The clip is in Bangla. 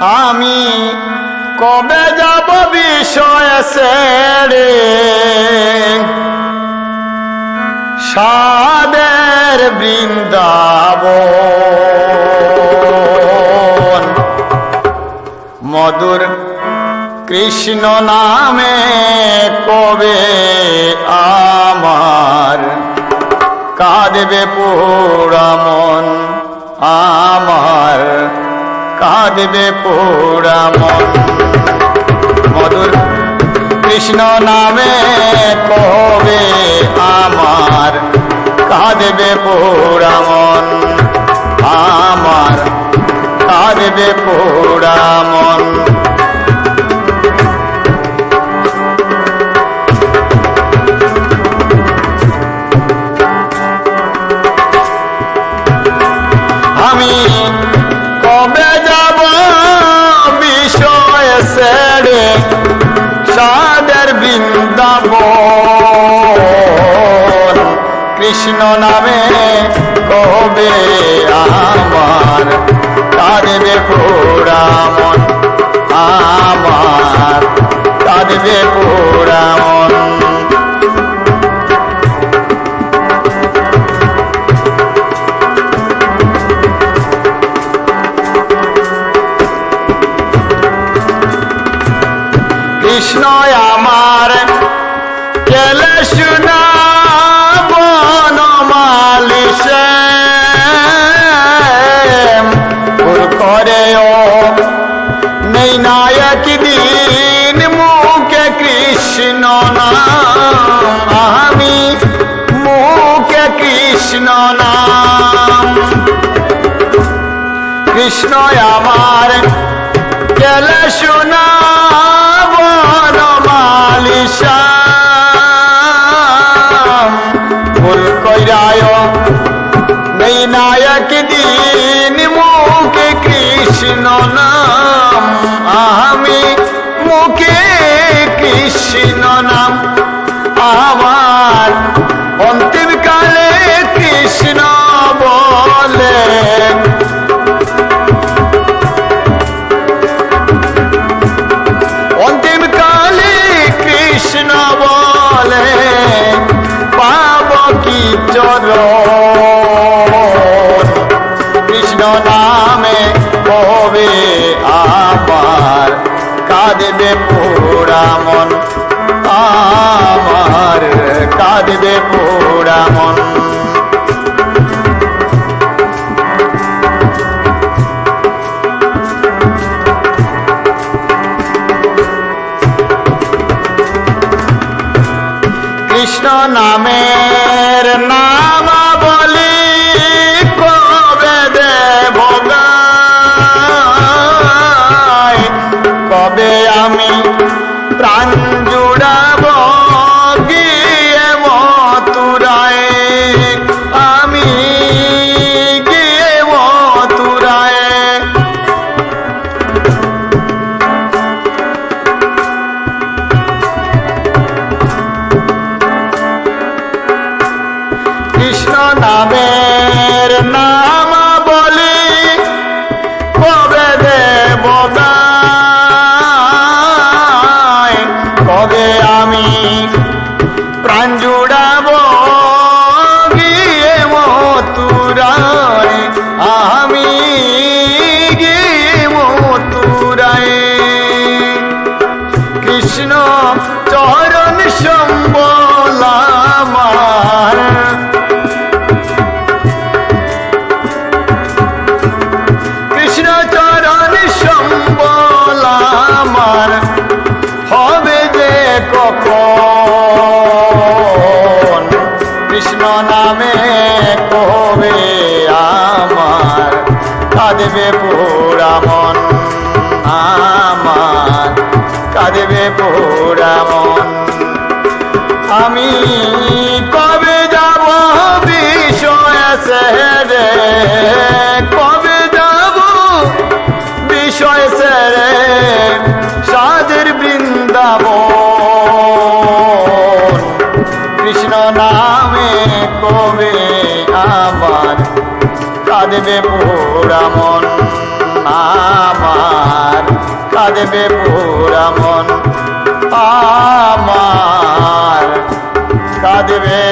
আমি কবে যাব বিষয় ছেড়ে? সাদের বৃন্দাবন। মধুর কৃষ্ণ নামে কবে আমার? কাঁদবে পোড়ামন আমার। কাঁদবে পোড়ামন মধুর কৃষ্ণ নামে কবে আমার কাঁদবে পোড়ামন আমার কাঁদবে পোড়ামন আমি কৃষ্ণ নামে কবে আমার? কাঁদবে পোড়ামন আমার। কাঁদবে পোড়ামন কৃষ্ণ কৃষ্ণ নাম, আমি মুখে কৃষ্ণ নাম। কৃষ্ণ আমার গেলে শোনা বনমালিশা ভুল কইরায় নেই নায়ক দিন মুখে কৃষ্ণ নাম, আমি কৃষ্ণ নাম আমার অন্তিম কালে কৃষ্ণ বলে অন্তিম কালে কৃষ্ণ বলে পাব কি চর কৃষ্ণ নামে কবে আমার কাঁদবে পোড়ামন। আমার কাঁদবে পোড়া মন কৃষ্ণ নামের প্রাণ জুড়াব গিয়ে মতুরায় আমি গিয়ে মতুরায় কৃষ্ণ নামের কৃষ্ণ নামে কবে আমার কাঁদবে পোড়ামন আমার কাঁদবে পোড়ামন আমি কবে যাব বিষয় ছেড়ে নামে কবে আবার কাঁদবে পোড়ামন আমার কাঁদবে পুরা মন। আমার কাঁদবে